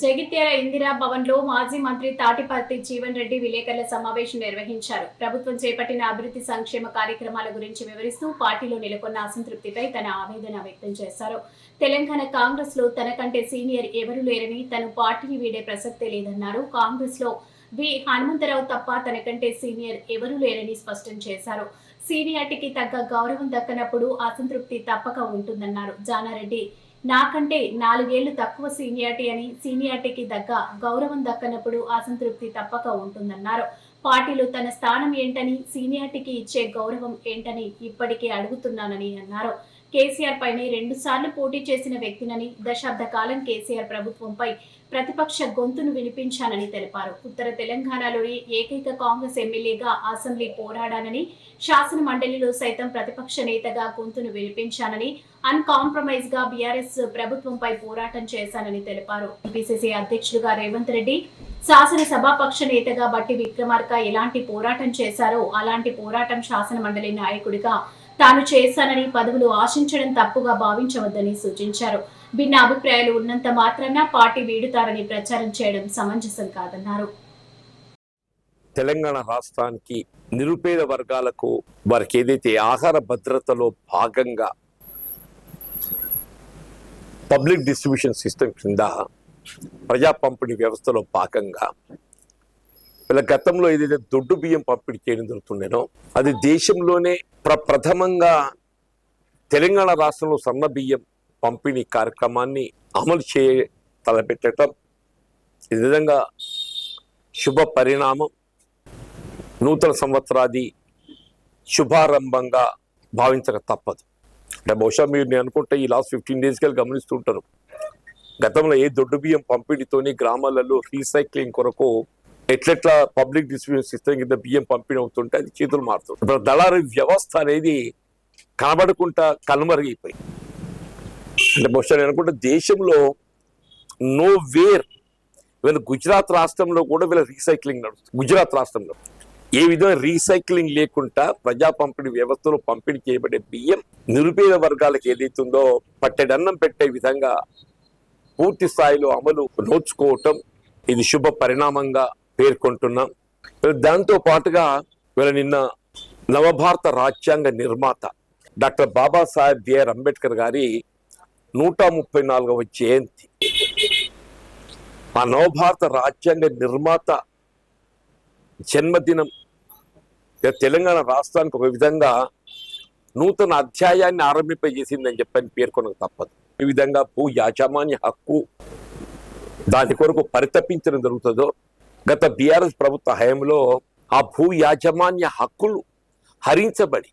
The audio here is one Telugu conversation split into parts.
జగిత్యాల ఇందిరా భవన్లో మాజీ మంత్రి తాటిపర్తి జీవన్ రెడ్డి విలేకరుల సమావేశం నిర్వహించారు. ప్రభుత్వం చేపట్టిన అభివృద్ధి సంక్షేమ కార్యక్రమాల గురించి వివరిస్తూ పార్టీలో నెలకొన్న అసంతృప్తిపై తన ఆవేదన వ్యక్తం చేశారు. తెలంగాణ కాంగ్రెస్లో తనకంటే సీనియర్ ఎవరు లేరని తను పార్టీని వీడే ప్రసక్తే లేదన్నారు. కాంగ్రెస్లో వి హనుమంతరావు తప్ప తనకంటే సీనియర్ ఎవరూ లేరని స్పష్టం చేశారు. సీనియార్టీకి తగ్గ గౌరవం దక్కనప్పుడు అసంతృప్తి తప్పక ఉంటుందన్నారు. జానారెడ్డి నాకంటే నాలుగేళ్ళు తక్కువ సీనియారిటీ అని సీనియారిటీకి దగ్గ గౌరవం దక్కనప్పుడు అసంతృప్తి తప్పక ఉంటుందన్నారు. పార్టీలో తన స్థానం ఏంటని సీనియారిటీకి ఇచ్చే గౌరవం ఏంటని ఇప్పటికే అడుగుతున్నానని అన్నారు. కేసీఆర్ పైనే రెండు సార్లు పోటీ చేసిన వ్యక్తినని దశాబ్ద కాలం కేసీఆర్ ప్రభుత్వంపై ప్రతిపక్ష గొంతును వినిపించానని తెలిపారు. ఉత్తర తెలంగాణలోని ఏకైక కాంగ్రెస్ ఎమ్మెల్యేగా అసెంబ్లీ పోరాడానని శాసన మండలిలో సైతం ప్రతిపక్ష నేతగా గొంతును వినిపించానని అన్కాంప్రమైజ్గా బీఆర్ఎస్ ప్రభుత్వంపై పోరాటం చేశానని తెలిపారు. పిసిసి అధ్యక్షుడుగా రేవంత్ రెడ్డి శాసన సభాపక్ష నేతగా బట్టి విక్రమార్క ఎలాంటి పోరాటం చేశారో అలాంటి పోరాటం శాసన మండలి నాయకుడిగా తాను చేశానని పదవులు ఆశించడం తప్పుగా భావించవద్దని సూచించారు. భిన్న అభిప్రాయాలు ఉన్నంత మాత్రాన పార్టీ వీడుతారని ప్రచారం చేయడం సమంజసం కాదన్నారు. తెలంగాణ రాష్ట్రానికి నిరుపేద వర్గాలకు వారికి ఏదైతే ఆహార భద్రతలో భాగంగా పబ్లిక్ డిస్ట్రిబ్యూషన్ సిస్టమ్ కింద ప్రజా పంపిణీ వ్యవస్థలో భాగంగా ఇలా గతంలో ఏదైతే దొడ్డు బియ్యం పంపిణీ చేయడం జరుగుతుండేనో అది దేశంలోనే ప్ర ప్రథమంగా తెలంగాణ రాష్ట్రంలో సన్న బియ్యం పంపిణీ కార్యక్రమాన్ని అమలు చే తలపెట్టడం ఈ విధంగా శుభ పరిణామం. నూతన సంవత్సరాది శుభారంభంగా భావించక తప్పదు. అంటే బహుశా మీరు నేను అనుకుంటే ఈ లాస్ట్ ఫిఫ్టీన్ డేస్కి వెళ్ళి గమనిస్తుంటారు. గతంలో ఏ దొడ్డు బియ్యం పంపిణీతోని గ్రామాలలో రీసైక్లింగ్ కొరకు ఎట్లెట్లా పబ్లిక్ డిస్ట్రిబ్యూషన్ సిస్టమ్ కింద బియ్యం పంపిణీ అవుతుంటే అది చేతులు మారుతుంది. ఇప్పుడు దళారీ వ్యవస్థ అనేది కనబడకుండా కనుమరుగైపోయి అంటే బహుశా నేను అనుకుంటే దేశంలో నో వేర్ వీళ్ళ గుజరాత్ రాష్ట్రంలో కూడా వీళ్ళ రీసైక్లింగ్ నడుస్తుంది. గుజరాత్ రాష్ట్రంలో. ఏ విధంగా రీసైక్లింగ్ లేకుండా ప్రజా పంపిణీ వ్యవస్థలో పంపిణీ చేయబడే బియ్యం నిరుపేద వర్గాలకు ఏదైతుందో పట్టెడన్నం పెట్టే విధంగా పూర్తి స్థాయిలో అమలు నోచుకోవటం ఇది శుభ పరిణామంగా పేర్కొంటున్నాం. దాంతో పాటుగా వీళ్ళ నిన్న నవభారత రాజ్యాంగ నిర్మాత డాక్టర్ బాబాసాహెబ్ బిఆర్ అంబేద్కర్ గారి నూట ముప్పై నాలుగవ జయంతి. ఆ నవభారత రాజ్యాంగ నిర్మాత జన్మదినం తెలంగాణ రాష్ట్రానికి ఒక విధంగా నూతన అధ్యాయాన్ని ఆరంభింపజేసిందని చెప్పని పేర్కొనక తప్పదు. ఈ విధంగా భూ యాజమాన్య హక్కు దాని కొరకు పరితపించడం జరుగుతుందో గత బీఆర్ఎస్ ప్రభుత్వ హయాంలో ఆ భూ యాజమాన్య హక్కులు హరించబడి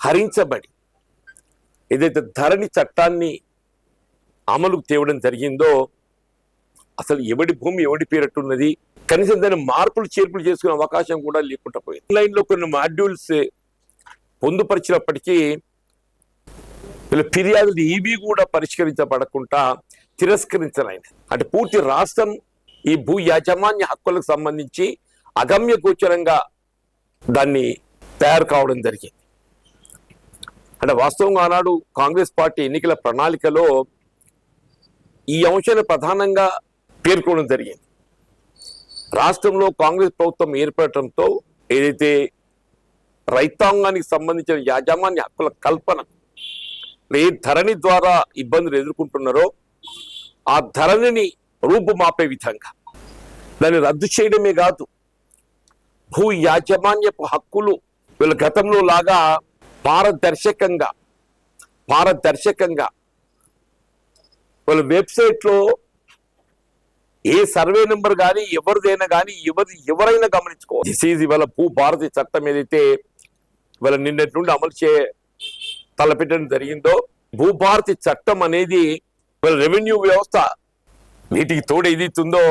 హరించబడి ఏదైతే ధరణి చట్టాన్ని అమలుకు తేవడం జరిగిందో అసలు ఎవడి భూమి ఎవడి పేరట్టున్నది కనీసం దాన్ని మార్పులు చేర్పులు చేసుకునే అవకాశం కూడా లేకుండా పోయింది. ఆన్లైన్లో కొన్ని మాడ్యూల్స్ పొందుపరిచినప్పటికీ వీళ్ళ ఫిర్యాదులు ఇవి కూడా పరిష్కరించబడకుండా తిరస్కరించలేని అంటే పూర్తి రాష్ట్రం ఈ భూ యాజమాన్య హక్కులకు సంబంధించి అగమ్య గోచరంగా దాన్ని తయారు కావడం జరిగింది. అంటే వాస్తవంగా ఆనాడు కాంగ్రెస్ పార్టీ ఎన్నికల ప్రణాళికలో ఈ అంశాన్ని ప్రధానంగా పేర్కొనడం జరిగింది. రాష్ట్రంలో కాంగ్రెస్ ప్రభుత్వం ఏర్పడటంతో ఏదైతే రైతాంగానికి సంబంధించిన యాజమాన్య హక్కుల కల్పన ఏ ధరణి ద్వారా ఇబ్బందులు ఎదుర్కొంటున్నారో ఆ ధరణిని రూపుమాపే విధంగా దాన్ని రద్దు చేయడమే కాదు భూ యాజమాన్యపు హక్కులు వీళ్ళ గతంలో లాగా పారదర్శకంగా పారదర్శకంగా వాళ్ళ వెబ్సైట్లో ఏ సర్వే నెంబర్ కానీ ఎవరిదైనా కానీ ఎవరి ఎవరైనా గమనించుకోవాలి. దిస్ ఈజ్ ఇవాళ భూ భారతి చట్టం ఏదైతే ఇవాళ నిన్నటి నుండి అమలు చే తలపెట్టడం జరిగిందో భూభారతి చట్టం అనేది వాళ్ళ రెవెన్యూ వ్యవస్థ వీటికి తోడు ఏదైతుందో?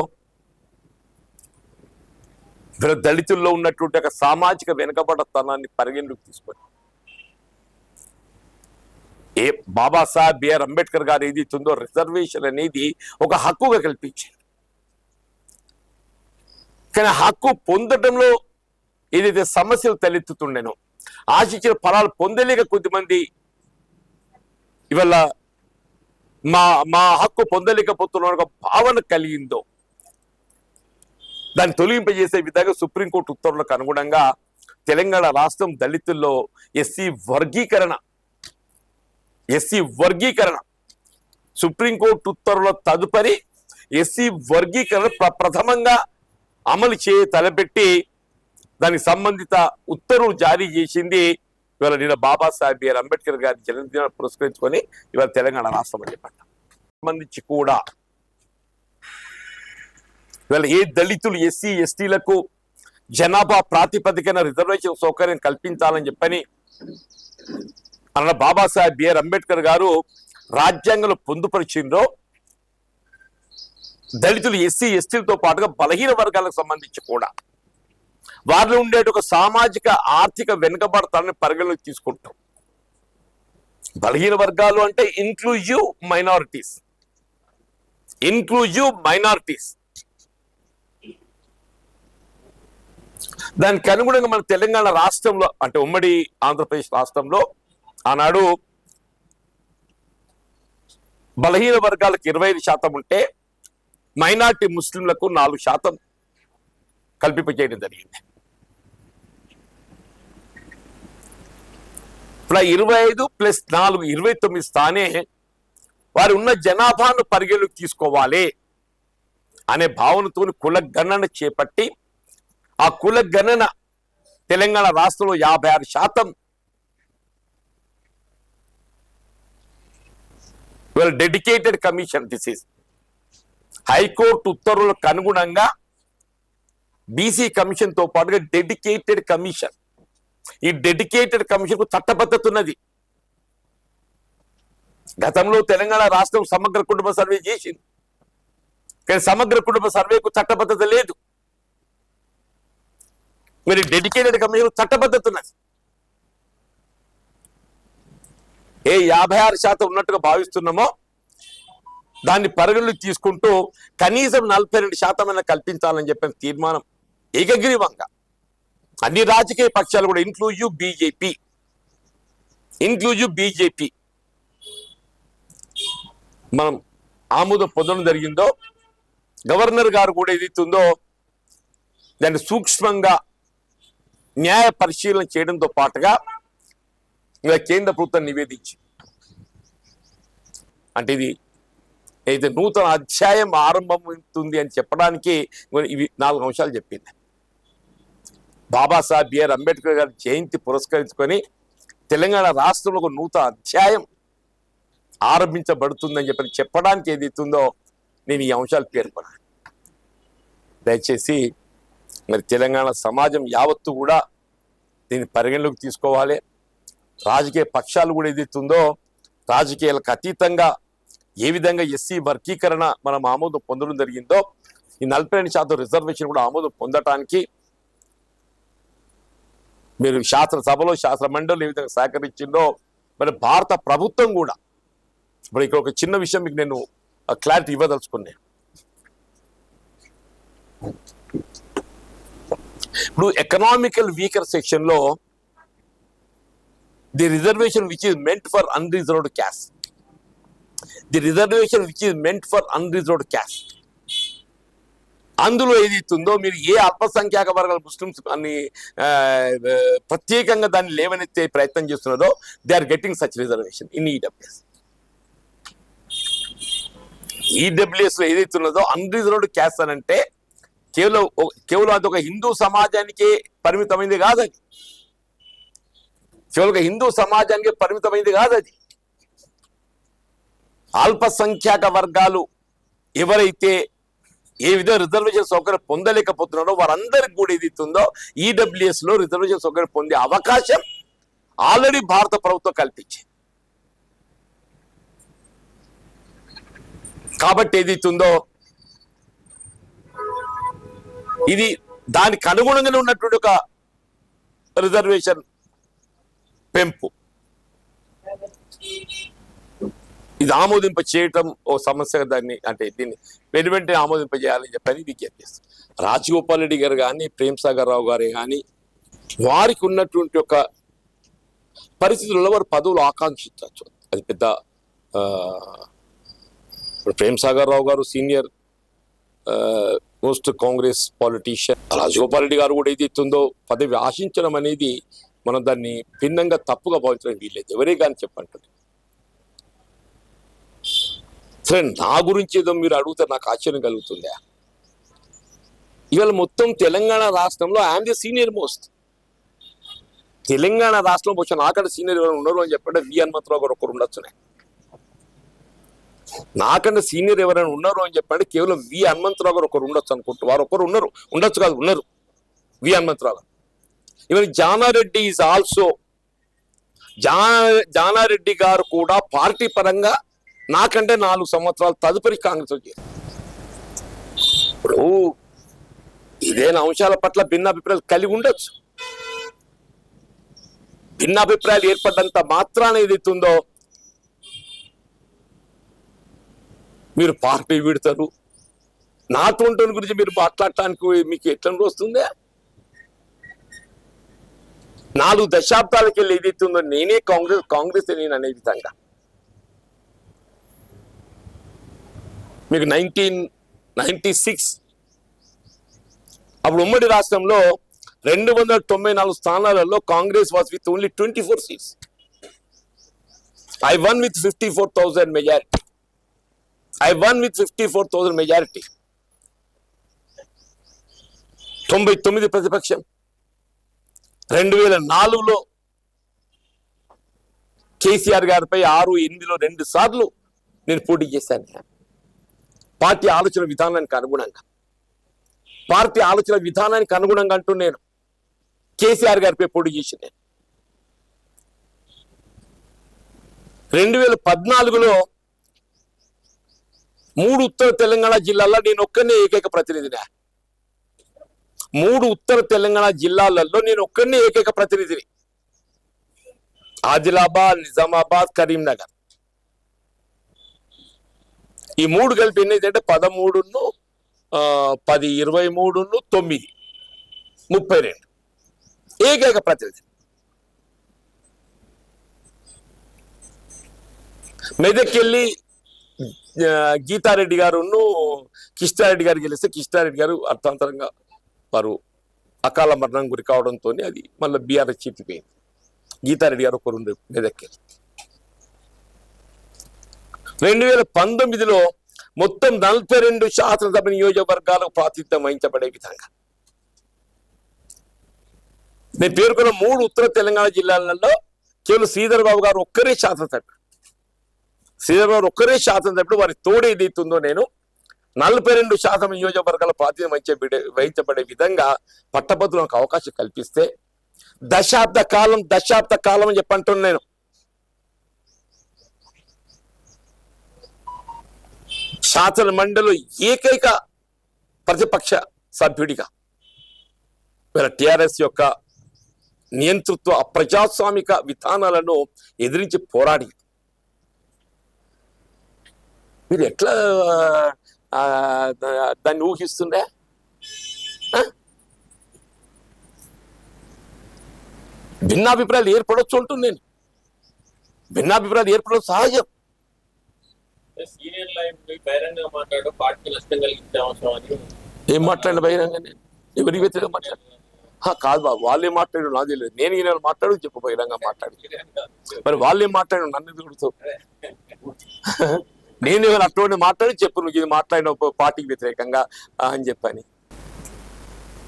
ఇవాళ దళితుల్లో ఉన్నటువంటి ఒక సామాజిక వెనుకబడతనాన్ని పరిగణలోకి తీసుకొని. ఏ బాబాసాహెబ్ బిఆర్ అంబేద్కర్ గారు ఏదైతుందో రిజర్వేషన్ అనేది ఒక హక్కుగా కల్పించారు. కానీ హక్కు పొందడంలో ఏదైతే సమస్యలు తలెత్తుతుండేనో ఆశించిన ఫలాలు పొందలేక కొద్దిమంది ఇవాళ మా మా హక్కు పొందలేకపోతున్న ఒక భావన కలిగిందో దాన్ని తొలగింపజేసే విధంగా సుప్రీంకోర్టు ఉత్తర్వులకు అనుగుణంగా తెలంగాణ రాష్ట్రం దళితుల్లో ఎస్సీ వర్గీకరణ ఎస్సీ వర్గీకరణ సుప్రీంకోర్టు ఉత్తర్వుల తదుపరి ఎస్సీ వర్గీకరణ ప్ర- ప్రథమంగా అమలు చేయ తలపెట్టి దానికి సంబంధిత ఉత్తర్వులు జారీ చేసింది ఇవాళ నేను బాబాసాహెబ్ బిఆర్ అంబేద్కర్ గారి జన్మదినాన్ని పురస్కరించుకొని ఇవాళ తెలంగాణ రాష్ట్రం అని చెప్పండి సంబంధించి కూడా ఇవాళ ఏ దళితులు ఎస్సీ ఎస్టీలకు జనాభా ప్రాతిపదికన రిజర్వేషన్ సౌకర్యం కల్పించాలని చెప్పని అన్న బాబాసాహెబ్ బిఆర్ అంబేద్కర్ గారు రాజ్యాంగంలో పొందుపరిచిందో దళితులు ఎస్సీ ఎస్టీలతో పాటుగా బలహీన వర్గాలకు సంబంధించి కూడా. వారిలో ఉండే ఒక సామాజిక ఆర్థిక వెనుకబడతాన్ని పరిగణలోకి తీసుకుంటాం. బలహీన వర్గాలు అంటే ఇన్క్లూజివ్ మైనారిటీస్ ఇన్క్లూజివ్ మైనారిటీస్ దానికి అనుగుణంగా మన తెలంగాణ రాష్ట్రంలో అంటే ఉమ్మడి ఆంధ్రప్రదేశ్ రాష్ట్రంలో ఆనాడు బలహీన వర్గాలకు ఇరవై ఐదు శాతం ఉంటే మైనార్టీ ముస్లింలకు నాలుగు శాతం కల్పింపచేయడం జరిగింది. ఇప్పుడు ఇరవై ఐదు ప్లస్ నాలుగు ఇరవై తొమ్మిది స్థానే వారు ఉన్న జనాభాను పరిగణలోకి తీసుకోవాలి అనే భావనతో కుల గణన చేపట్టి ఆ కుల గణన తెలంగాణ రాష్ట్రంలో యాభై ఆరు శాతం dedicated commission this is high court ఉత్తర్వులకు అనుగుణంగా బీసీ కమిషన్తో పాటుగా డెడికేటెడ్ కమిషన్ ఈ డెడికేటెడ్ కమిషన్కు చట్టబద్ధత ఉన్నది గతంలో తెలంగాణ రాష్ట్రం సమగ్ర కుటుంబ సర్వే చేసింది. కానీ సమగ్ర కుటుంబ సర్వేకు చట్టబద్ధత లేదు. మరి డెడికేటెడ్ కమిషన్ చట్టబద్ధత ఉన్నది ఏ యాభై ఆరు శాతం ఉన్నట్టుగా భావిస్తున్నామో దాన్ని పరిగణలు తీసుకుంటూ కనీసం నలభై రెండు శాతమైనా కల్పించాలని చెప్పిన తీర్మానం ఏకగ్రీవంగా అన్ని రాజకీయ పక్షాలు కూడా ఇన్క్లూజివ్ బీజేపీ ఇన్క్లూజివ్ బీజేపీ మనం ఆమోదం పొందడం జరిగిందో గవర్నర్ గారు కూడా ఏదైతుందో దాన్ని సూక్ష్మంగా న్యాయ పరిశీలన చేయడంతో పాటుగా ఇలా కేంద్ర ప్రభుత్వం నివేదించి అంటే ఇది అయితే నూతన అధ్యాయం ఆరంభమవుతుంది అని చెప్పడానికి ఇవి నాలుగు అంశాలు చెప్పింది. బాబాసాహెబ్ బిఆర్ అంబేద్కర్ గారి జయంతి పురస్కరించుకొని తెలంగాణ రాష్ట్రంలో ఒక నూతన అధ్యాయం ఆరంభించబడుతుందని చెప్పి చెప్పడానికి ఏది ఇస్తుందో నేను ఈ అంశాలు పేర్కొన్నాను. దయచేసి మరి తెలంగాణ సమాజం యావత్తు కూడా దీన్ని పరిగణలోకి తీసుకోవాలి. రాజకీయ పక్షాలు కూడా ఏదైతుందో రాజకీయాలకు అతీతంగా ఏ విధంగా ఎస్సీ వర్గీకరణ మనం ఆమోదం పొందడం జరిగిందో ఈ నలభై రెండు శాతం రిజర్వేషన్ కూడా ఆమోదం పొందటానికి మీరు శాస్త్ర సభలో శాస్త్ర మండలి ఏ విధంగా సహకరించిందో మరి భారత ప్రభుత్వం కూడా. ఇప్పుడు ఇక్కడ ఒక చిన్న విషయం మీకు నేను క్లారిటీ ఇవ్వదలుచుకునే ఇప్పుడు ఎకనామికల్ వీకర్ సెక్షన్లో the reservation which is meant for unreserved caste the reservation which is meant for unreserved caste అందులో ఏదైతుందో మీరు ఏ అల్పసంఖ్యాక వర్గాల ముస్లిమ్స్ అని ప్రత్యేకంగా దాన్ని లేవనెత్తే ప్రయత్నం చేస్తున్నదో they are getting such reservation in EWS EWS ఏదైతే ఉన్నదో అన్రిజర్వ్డ్ క్యాస్ట్ అని అంటే కేవలం కేవలం అది ఒక హిందూ సమాజానికి పరిమితమైంది కాదు అది. కేవలం ఒక హిందూ సమాజానికి పరిమితమైంది కాదు అది. అల్పసంఖ్యాక వర్గాలు ఎవరైతే ఏ విధంగా రిజర్వేషన్ సౌకర్యం పొందలేకపోతున్నారో వారందరికి కూడా ఏది ఉందో ఈడబ్ల్యూఎస్లో రిజర్వేషన్ సౌకర్యం పొందే అవకాశం ఆల్రెడీ భారత ప్రభుత్వం కల్పించింది. కాబట్టి ఏదైతుందో ఇది దానికి అనుగుణంగానే ఉన్నటువంటి ఒక రిజర్వేషన్ పెంపు. ఇది ఆమోదింప చేయటం ఓ సమస్యగా దాన్ని అంటే దీన్ని వెను వెంటనే ఆమోదింప చేయాలని చెప్పని విజ్ఞప్తి రాజగోపాల్ రెడ్డి గారు కానీ ప్రేమ్ సాగర్ రావు గారే కానీ వారికి ఉన్నటువంటి ఒక పరిస్థితుల్లో వారు పదవులు ఆకాంక్షించవచ్చు. అది పెద్ద ఇప్పుడు Prem Sagar Rao garu senior most Congress politician. Rajagopal Reddy garu కూడా ఏదైతుందో ఇస్తుందో పదవి ఆశించడం అనేది మనం దాన్ని భిన్నంగా తప్పుగా భావించడం వీల్లేదు. ఎవరే కానీ చెప్పంటుంది సరే నా గురించి ఏదో మీరు అడిగితే నాకు ఆశ్చర్యం కలుగుతుందా? ఇవాళ మొత్తం తెలంగాణ రాష్ట్రంలో I'm the senior most Telangana రాష్ట్రం వచ్చిన నాకంటే సీనియర్ ఎవరు ఉండరు అని చెప్పంటే వి హనుమంతరావు గారు ఒకరు ఉండొచ్చునే నాకంటే సీనియర్ ఎవరైనా ఉన్నారు అని చెప్పండి కేవలం వి హనుమంతరావు గారు ఒకరు ఉండొచ్చు అనుకుంటూ వారు ఒకరు ఉన్నారు ఉండొచ్చు కాదు ఉన్నారు వి హనుమంతరావు గారు. ఈవెన్ జానారెడ్డి ఈజ్ ఆల్సో జా జానారెడ్డి గారు కూడా పార్టీ పరంగా నాకంటే నాలుగు సంవత్సరాలు తదుపరి కాంగ్రెస్ వచ్చి. ఇప్పుడు ఇదేనా అంశాల పట్ల భిన్నాభిప్రాయాలు కలిగి ఉండొచ్చు. భిన్నాభిప్రాయాలు ఏర్పడ్డంత మాత్రాన ఏదైతుందో మీరు పార్టీ విడతారు నాటువంటి గురించి మీరు మాట్లాడటానికి మీకు ఎట్లా వస్తుందే? నాలుగు దశాబ్దాలకి వెళ్ళి ఏదైతుందో నేనే కాంగ్రెస్ కాంగ్రెస్ నేను అనే విధంగా. మీకు నైన్టీన్ నైంటీ సిక్స్. అప్పుడు ఉమ్మడి రాష్ట్రంలో రెండు వందల తొంభై నాలుగు స్థానాలలో Congress was with only twenty four seats I won with fifty four thousand majority I won with fifty four thousand majority తొంభై తొమ్మిది ప్రతిపక్షం. రెండు వేల నాలుగులో కేసీఆర్ గారిపై ఆరు ఎనిమిదిలో రెండు సార్లు నేను పోటీ చేశాను. పార్టీ ఆలోచన విధానానికి అనుగుణంగా. పార్టీ ఆలోచన విధానానికి అనుగుణంగా అంటూ నేను కేసీఆర్ గారిపై పోటీ చేసి నేను. రెండు వేల పద్నాలుగులో మూడు ఉత్తర తెలంగాణ జిల్లాల్లో నేను ఒక్కనే ఏకైక ప్రతినిధినే. మూడు ఉత్తర తెలంగాణ జిల్లాలలో నేను ఒక్కనే ఏకైక ప్రతినిధిని. ఆదిలాబాద్ నిజామాబాద్ కరీంనగర్. ఈ మూడు కలిపి ఎన్ని అంటే పదమూడును ఆ, పది ఇరవై మూడును తొమ్మిది. ముప్పై రెండు. ఏకైక ప్రతినిధి. మెదక్కెళ్ళి గీతారెడ్డి గారును కిష్టారెడ్డి గారు గెలిస్తే కిష్టారెడ్డి గారు అర్థాంతరంగా వారు అకాల మరణం గురి కావడంతో అది మళ్ళీ బీఆర్ఎస్ చిట్టిపోయింది గీతారెడ్డి గారు ఒకరు మెదక్కెళ్ళి. రెండు వేల పంతొమ్మిదిలో మొత్తం నలభై రెండు శాసనసభ నియోజకవర్గాలకు ప్రాతినిధ్యం వహించబడే విధంగా. నేను పేర్కొన్న మూడు ఉత్తర తెలంగాణ జిల్లాలలో కేవలం శ్రీధర్ బాబు గారు ఒక్కరే శాసనసభ్యుడు. శ్రీధర్ బాబు ఒక్కరే శాసనసభ్యుడు వారి తోడు ఏదైతుందో నేను నలభై రెండు శాతం నియోజకవర్గాల ప్రాతినిధ్యం వహించబడే వహించబడే విధంగా పట్టభద్రులకు అవకాశం కల్పిస్తే దశాబ్ద కాలం దశాబ్ద కాలం అని చెప్పంటున్నాను నేను. శాసన మండలి ఏకైక ప్రతిపక్ష సభ్యుడిగా. వీళ్ళ టిఆర్ఎస్ యొక్క నియంతృత్వ ప్రజాస్వామిక విధానాలను ఎదిరించి పోరాడి. మీరు ఎట్లా దాన్ని ఊహిస్తుండే? భిన్నాభిప్రాయాలు ఏర్పడవచ్చు అంటుంది నేను భిన్నాభిప్రాయాలు ఏర్పడడం సహజం. సీనియర్ లైన్ పోయి బహిరంగ మాట్లాడు పార్టీకి నష్టం కలిగించే అవసరం అని ఏం మాట్లాడిన బహిరంగ ఎవరికి వ్యతిరేకంగా మాట్లాడు హా, కాదు బాబు వాళ్ళే మాట్లాడు నాకు తెలియదు. నేను ఈయన మాట్లాడు చెప్పు బహిరంగ మాట్లాడు. మరి వాళ్ళే మాట్లాడు నన్ను ఎదుగుతావు నేను ఏమైనా అటువంటి మాట్లాడి చెప్పు నువ్వు ఇది మాట్లాడిన పార్టీకి వ్యతిరేకంగా అని చెప్పని.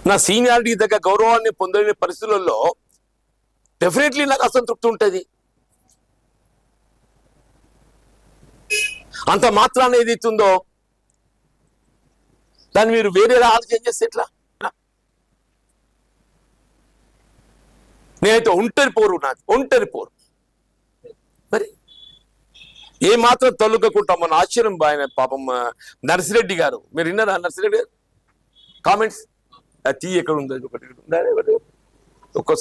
నా సీనియారిటీ దగ్గర గౌరవాన్ని పొందలేని పరిస్థితులలో డెఫినెట్లీ నాకు అసంతృప్తి ఉంటుంది. అంత మాత్రాన్ని ఏది ఇస్తుందో? దాన్ని మీరు వేరేలా ఆలోచన చేస్తే ఎట్లా? నేనైతే ఒంటరి పోరు నాది ఒంటరి పోరు. మరి ఏ మాత్రం తొలగకుండా మన ఆశ్చర్యం ఆయన పాపం నర్సిరెడ్డి గారు. మీరు విన్నారా నర్సిరెడ్డి గారు? కామెంట్స్. తీ ఎక్కడ ఉందో ఒకటి ఉందా? ఒకటి? ఒక్కోసారి